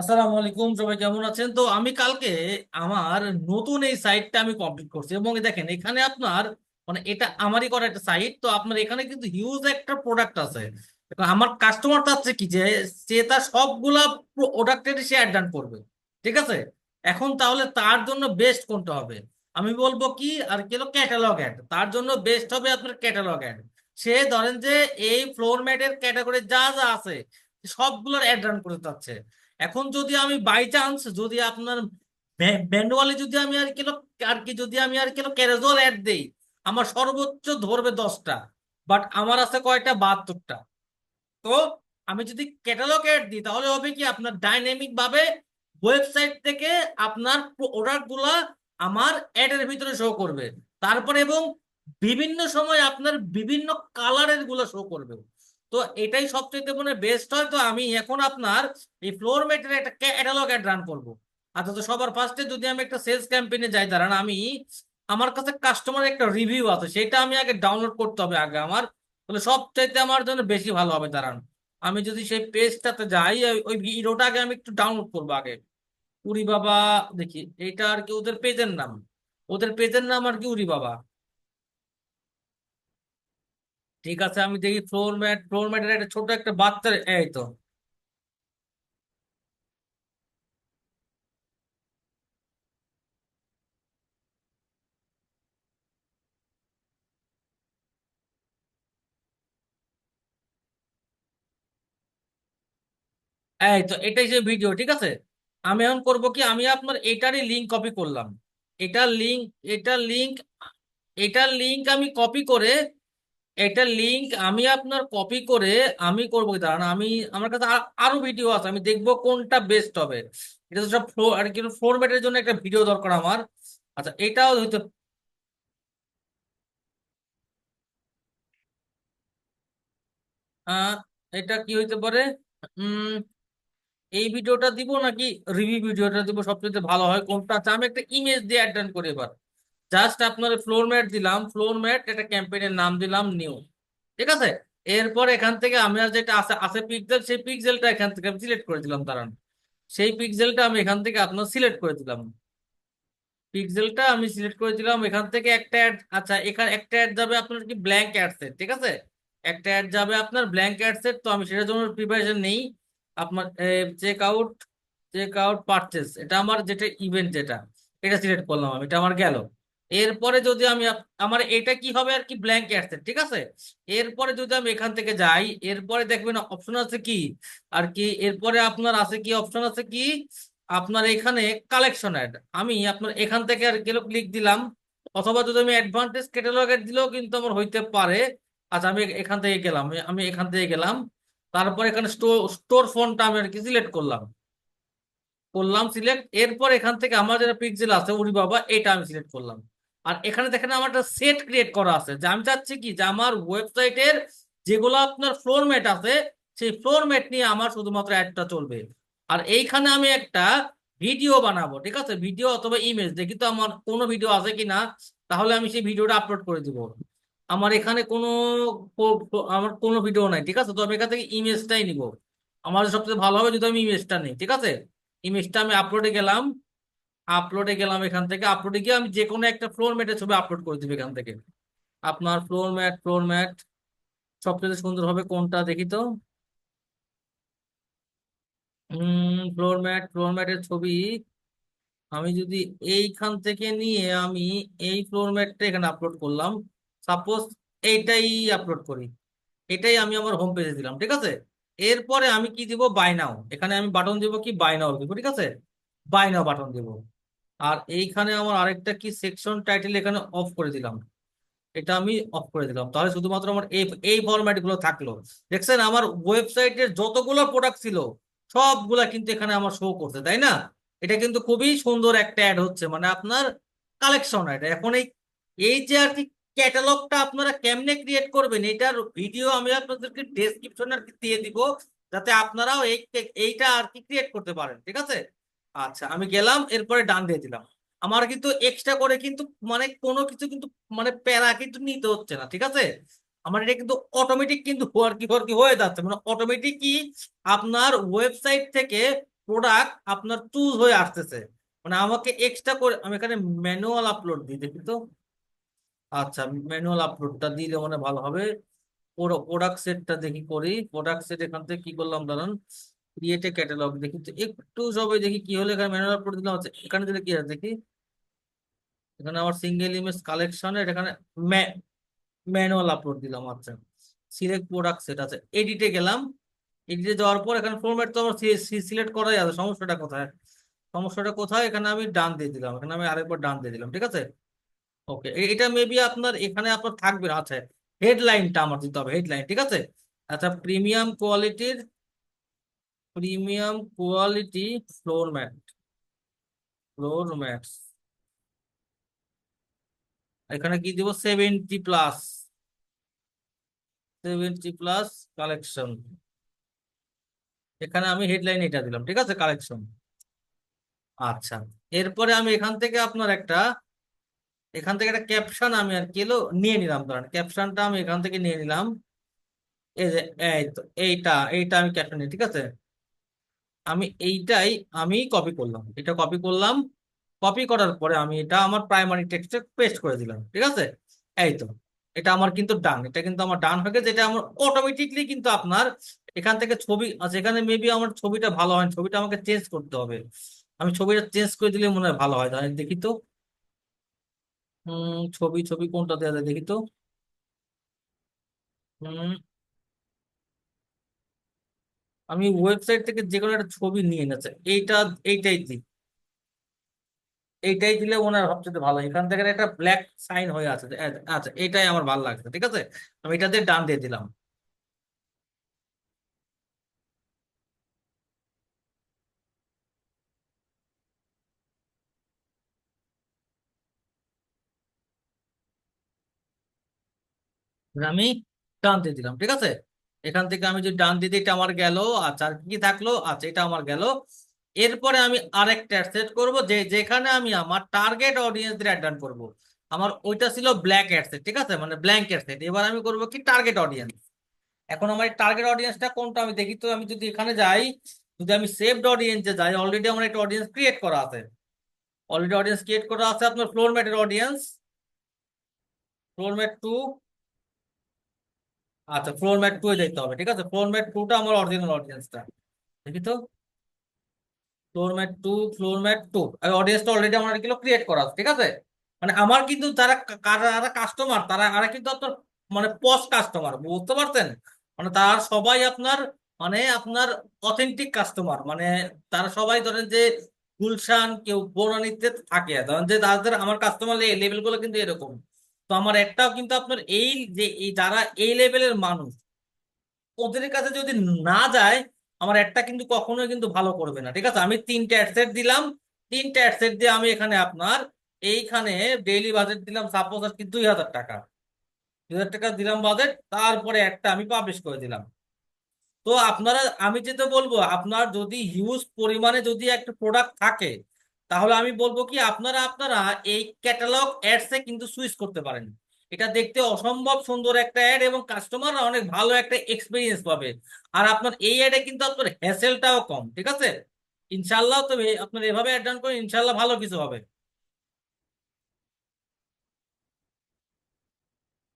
আসসালামু আলাইকুম, সবাই কেমন আছেন? তো আমি কালকে আমার নতুন এই সাইটটা আমি কমপ্লিট করছি এবং দেখেন, এখানে আপনার মানে এটা আমারই করা একটা সাইট তো আপনার এখানে কিন্তু হিউজ একটা প্রোডাক্ট আছে। আমার কাস্টমার চাচ্ছে কি যে, সে তার সবগুলা প্রোডাক্টের সে অ্যাড ডান করবে, ঠিক আছে? এখন তাহলে তার জন্য বেস্ট কোনটা হবে? আমি বলব কি, আর কি ক্যাটালগ অ্যাড তার জন্য বেস্ট হবে আপনার ক্যাটালগ অ্যাড সে ধরেন যে, এই ফ্লোর ম্যাটের ক্যাটাগরি যা যা আছে, সবগুলোর অ্যাড রান করতে চাচ্ছে। এখন যদি আমি বাই চান্স যদি আপনার ম্যানুয়ালি যদি আমি আর কিলো আর কি যদি আমি আর কিলো ক্যারেজল অ্যাড দেই, আমার সর্বোচ্চ ধরবে দশটা বাট আমার আছে কয়টা? বাহাত্তরটা। তো আমি যদি ক্যাটালগ অ্যাড দিই, তাহলে হবে কি? আপনার ডাইনামিক ভাবে ওয়েবসাইট থেকে আপনার প্রোডাক্টগুলা আমার অ্যাডের ভিতরে শো করবে। তারপর এবং বিভিন্ন সময় আপনার বিভিন্ন কালারেরগুলো শো করবে। তো এটাই সবচেয়ে মনে বেস্ট হয়। তো আমি এখন আপনার এই ফ্লোর ম্যাটের একটা ক্যাটালগ অ্যাড রান করব। আচ্ছা তো সবার ফার্স্টে যদি আমি একটা সেলস ক্যাম্পেইনে যাই, দাঁড়ান, আমি আমার কাছে কাস্টমার একটা রিভিউ আছে, সেটা আমি আগে ডাউনলোড করতে হবে আগে আমার, তাহলে সবচাইতে আমার জন্য বেশি ভালো হবে, দাঁড়ান। আমি যদি সেই পেজটাতে যাই, ওই- ওই ভিডিওটা আগে আমি একটু ডাউনলোড করব আগে। উরি বাবা দেখি, এটা আর কি ওদের পেজের নাম? ওদের পেজের নাম আর কি উরি বাবা ঠিক আছে, আমি দেখি ফ্লোর ম্যাট ফ্লোর ম্যাটের একটা ছোট একটা বাচ্চার, এই তো। এই তো, এটাই যে ভিডিও ঠিক আছে? আমি এখন করব কি, আমি আপনার এটারই লিঙ্ক কপি করলাম। এটার লিঙ্ক এটার লিঙ্ক এটার লিঙ্ক আমি কপি করে এটার লিংক আমি আপনার কপি করে আমি করব দাঁড়ান, আমি, আমার কাছে আর- ভিডিও আছে, আমি দেখব কোনটা বেস্ট হবে। এটা তো সব ফ্লো আর কি ফরম্যাটের জন্য একটা ভিডিও দরকার আমার। আচ্ছা এটাও হয়তো এটা কি হইতে পারে? উম, এই ভিডিওটা দিব নাকি? রিভিউ ভিডিওটা দিব সবচেয়ে ভালো হয় কোনটা? আচ্ছা আমি একটা ইমেজ দিয়ে অ্যাড করি এবার। জাস্ট আপনার ফ্লোর ম্যাট দিলাম ফ্লোর ম্যাট এটা ক্যাম্পেইনের নাম দিলাম নিউ ঠিক আছে? এরপর এখান থেকে আমি আর যেটা আছে আছে পিক্সেল সেই পিক্সেলটা এখান থেকে আমি সিলেক্ট করে দিলাম, দাঁড়ান। সেই পিক্সেলটা আমি এখান থেকে আপনার সিলেক্ট করে দিলাম। পিক্সেলটা আমি সিলেক্ট করে দিলাম, এখান থেকে একটা অ্যাড আচ্ছা এখানে একটা অ্যাড যাবে আপনার কি ব্ল্যাঙ্ক অ্যাড সেট ঠিক আছে? একটা অ্যাড যাবে আপনার ব্ল্যাঙ্ক অ্যাড সেট তো আমি সেটার জন্য প্রিপারেশন নেই। আপনার check out check out purchase এটা আমার যেটা ইভেন্ট যেটা, এটা সিলেক্ট করলাম আমি, এটা আমার গেল। এরপরে যদি আমি আমার এটা কি হবে আর কি ব্ল্যাঙ্ক সেট ঠিক আছে? এরপরে যদি আমি এখান থেকে যাই, এরপরে দেখবেন অপশন আছে কি? আর কি, এরপরে আপনার আছে কি অপশন আছে কি? আপনার এখানে কালেকশন অ্যাড আমি আপনার এখান থেকে আর গেল ক্লিক দিলাম, অথবা যদি আমি অ্যাডভান্টেজ ক্যাটালগ অ্যাড দিলেও কিন্তু আমার হইতে পারে। আচ্ছা আমি এখান থেকে গেলাম আমি এখান থেকে গেলাম, তারপর এখানে স্টোর ফোনটা আমি আর কি সিলেক্ট করলাম। করলাম সিলেক্ট এরপর এখান থেকে আমার যেটা পিক্সেল আছে উরি বাবা এটা আমি সিলেক্ট করলাম। আর এখানে দেখেন আমার একটা সেট ক্রিয়েট করা আছে। যে আমি চাচ্ছি কি? যে আমার ওয়েবসাইটের যেগুলো আপনার ফ্লোর ম্যাট আছে, সেই ফ্লোর ম্যাট নিয়ে আমার শুধুমাত্র অ্যাডটা চলবে। আর এইখানে আমি একটা ভিডিও বানাবো, ঠিক আছে? ভিডিও অথবা ইমেজ দেখি তো আমার কোনো ভিডিও আছে কি না তাহলে আমি সেই ভিডিওটা আপলোড করে দিব। আমার এখানে কোনো আমার কোনো ভিডিও নাই, ঠিক আছে? তো আমি এখান থেকে ইমেজটাই নিব। আমার সবচেয়ে ভালো হবে যদি আমি ইমেজটা নিই, ঠিক আছে? ইমেজটা আমি আপলোডে গেলাম আপলোডে গেলাম এখান থেকে আপলোডে গিয়ে আমি যে কোনো একটা ফ্লোর ম্যাটের ছবি আপলোড করে দিবো এখান থেকে। আপনার ফ্লোর ম্যাট ফ্লোর ম্যাট সবচেয়ে সুন্দর হবে কোনটা দেখি তো? ফ্লোর ম্যাট ফ্লোর ম্যাটের ছবি। আমি যদি এইখান থেকে নিয়ে আমি এই ফ্লোর ম্যাটটা এখানে আপলোড করলাম সাপোজ এইটাই আপলোড করি। এটাই আমি আমার হোম পেজে দিলাম, ঠিক আছে? এরপরে আমি কি দিব? বাই নাও এখানে আমি বাটন দিব কি? বাই নাও দিব ঠিক আছে? বাই নাও বাটন দিব। আর এইখানে আমার আরেকটা কি সেকশন টাইটেল এখানে অফ করে দিলাম। এটা আমি অফ করে দিলাম। তাহলে শুধুমাত্র আমার এই এই ফরম্যাটগুলো থাকল। দেখছেন আমার ওয়েবসাইটের যতগুলো প্রোডাক্ট ছিল, সবগুলা কিন্তু এখানে আমার শো করছে, তাই না? এটা কিন্তু খুবই সুন্দর একটা অ্যাড হচ্ছে মানে আপনার কালেকশন অ্যাড এখন এই এই যে আর কি ক্যাটালগটা আপনারা কেমনে ক্রিয়েট করবেন, এটার ভিডিও আমি আপনাদেরকে ডেসক্রিপশনে আর কি দিয়ে দিব, যাতে আপনারাও এই, এইটা আর কি ক্রিয়েট করতে পারেন, ঠিক আছে? আচ্ছা আমি গেলাম, এরপরে ডান দিয়ে দিলাম। আমার কিন্তু এক্সট্রা করে কিন্তু মানে কোনো কিছু কিন্তু মানে প্যারা কিন্তু নিতে হচ্ছে না, ঠিক আছে? আমার এটা কিন্তু অটোমেটিক কিন্তু আর কি কি হয়ে যাচ্ছে। মানে অটোমেটিক কি আপনার ওয়েবসাইট থেকে প্রোডাক্ট আপনার চুজ হয়ে আসতেছে। মানে আমাকে এক্সট্রা করে, আমি এখানে ম্যানুয়াল আপলোড দিই দেখি তো? আচ্ছা ম্যানুয়াল আপলোডটা দিলে মানে ভালো হবে। প্রোডাক্ট সেটটা দেখি করি। প্রোডাক্ট সেট এখান থেকে কি করলাম, দাঁড়ান। ক্রিয়েট ক্যাটালগ দেখি তো একটু সবাই দেখি কি হলো, এখানে ম্যানুয়াল আপলোড দিলাম আচ্ছা এখানে দিলে কি আছে দেখি? এখানে আমার সিঙ্গেল ইমেজ কালেকশনের এখানে ম্যানুয়াল আপলোড দিলাম আচ্ছা। সিলেক্ট প্রোডাক্ট সেট আছে এডিটে গেলাম এডিটে যাওয়ার পর এখানে ফরম্যাট তো আমার সিলেক্ট করাই আছে, সমস্যাটা কোথায়? সমস্যাটা কোথায়? এখানে আমি ডান দিয়ে দিলাম, এখানে আমি আরেকবার ডান দিয়ে দিলাম, ঠিক আছে? ওকে এটা মেবি আপনার এখানে আপনার থাকবে আচ্ছা হেডলাইনটা আমার দিতে হবে হেডলাইন ঠিক আছে? আচ্ছা প্রিমিয়াম কোয়ালিটির premium quality floor mat. Floor mats এখানে কি দিব? Seventy plus seventy plus collection এখানে আমি হেডলাইন এটা দিলাম, ঠিক আছে? কালেকশন আচ্ছা এরপরে আমি এখান থেকে আপনার একটা, এখান থেকে একটা ক্যাপশন আমি আর কি নিয়ে নিলাম। ধরেন ক্যাপশনটা আমি এখান থেকে নিয়ে নিলাম। এই যে, এই তো, এইটা এইটা আমি ক্যাপশন নিই, ঠিক আছে? আমি এইটাই আমি কপি করলাম। এটা কপি করলাম কপি করার পরে আমি এটা আমার প্রাইমারি টেক্সটে পেস্ট করে দিলাম, ঠিক আছে? এই তো, এটা আমার কিন্তু ডান এটা কিন্তু আমার ডান হয়ে গেছে, এটা আমার অটোমেটিকলি কিন্তু আপনার এখান থেকে ছবি আচ্ছা এখানে মেবি আমার ছবিটা ভালো হয় ছবিটা আমাকে চেঞ্জ করতে হবে। আমি ছবিটা চেঞ্জ করে দিলে মনে হয় ভালো হয়, তাহলে দেখি তো। ছবি ছবি কোনটা দেওয়া যায় দেখি তো। আমি ওয়েবসাইট থেকে যে কোনো একটা ছবি নিয়ে নিচ্ছে এইটা, এইটাই দিই। এইটাই দিলে ওনার সবচেয়ে ভালো। এখান থেকে একটা ব্ল্যাক সাইন হয়ে আছে। আচ্ছা এটাই আমার ভালো লাগছে, ঠিক আছে? আমি এটা দিয়ে ডান দিয়ে দিলাম। আমি ডান দিয়ে দিলাম, ঠিক আছে? এখান থেকে আমি যদি ডান দিতে এটা আমার গেল আচ্ছা কি থাকল? আচ্ছা এটা আমার গেল। এরপরে আমি আরেকটা সেট করব, যে যেখানে আমি আমার টার্গেট অডিয়েন্স দিয়ে অ্যাড করব। আমার ওইটা ছিল ব্ল্যাক অ্যাডসেট ঠিক আছে? মানে ব্ল্যাঙ্ক অ্যাডসেট এবার আমি করব কি? টার্গেট অডিয়েন্স এখন আমার টার্গেট অডিয়েন্সটা কোনটা আমি দেখি? তো আমি যদি এখানে যাই, যদি আমি সেভড অডিয়েন্সে যাই অলরেডি আমার একটা অডিয়েন্স ক্রিয়েট করা আছে। অলরেডি অডিয়েন্স ক্রিয়েট করা আছে আপনার ফ্লোর অডিয়েন্স ফ্লোর টু আচ্ছা ফ্লোর ম্যাট টু এ দেখতে হবে, ঠিক আছে? ফ্লোর ম্যাট টুটা আমার অরিজিনাল অডিয়েন্সটা দেখি তো? Floor mat two floor mat two অডিয়েন্সটা already আমার কিলো ক্রিয়েট করা আছে, ঠিক আছে? মানে আমার কিন্তু যারা যারা কাস্টমার তারা আরা কিন্তু আপনার মানে পস কাস্টমার বুঝতে পারছেন? মানে তারা সবাই আপনার মানে আপনার অথেন্টিক কাস্টমার মানে তারা সবাই ধরেন যে গুলশান কেউ বনানীতে থাকে, ধরেন যে তাদের, আমার কাস্টমার লেভেলগুলো কিন্তু এরকম। তো আমার একটাও কিন্তু আপনার এই যে যারা এই লেভেলের মানুষ, ওদের কাছে যদি না যায়, আমার একটা কিন্তু কখনোই কিন্তু ভালো করবে না, ঠিক আছে? আমি তিনটে অ্যাডসেট দিলাম, তিনটে অ্যাডসেট দিয়ে আমি এখানে আপনার এইখানে ডেইলি বাজেট দিলাম সাপোজ আর কি দুই হাজার টাকা। দুই হাজার টাকা দিলাম বাজেট, তারপরে একটা আমি পাবলিশ করে দিলাম। তো আপনারা, আমি যেটা বলব, আপনার যদি হিউজ পরিমাণে যদি একটা প্রোডাক্ট থাকে তাহলে আমি বলব কি, আপনারা আপনারা এই ক্যাটালগ অ্যাডসে কিন্তু সুইচ করতে পারেন। এটা দেখতে অসম্ভব সুন্দর একটা অ্যাড এবং কাস্টমাররা অনেক ভালো একটা এক্সপিরিয়েন্স পাবে। আর আপনার এই অ্যাডে কিন্তু আপনার হ্যাসেলটাও কম, ঠিক আছে? ইনশাল্লাহ তবে আপনার এভাবে অ্যাড ডান করেন ইনশাল্লাহ ভালো কিছু হবে।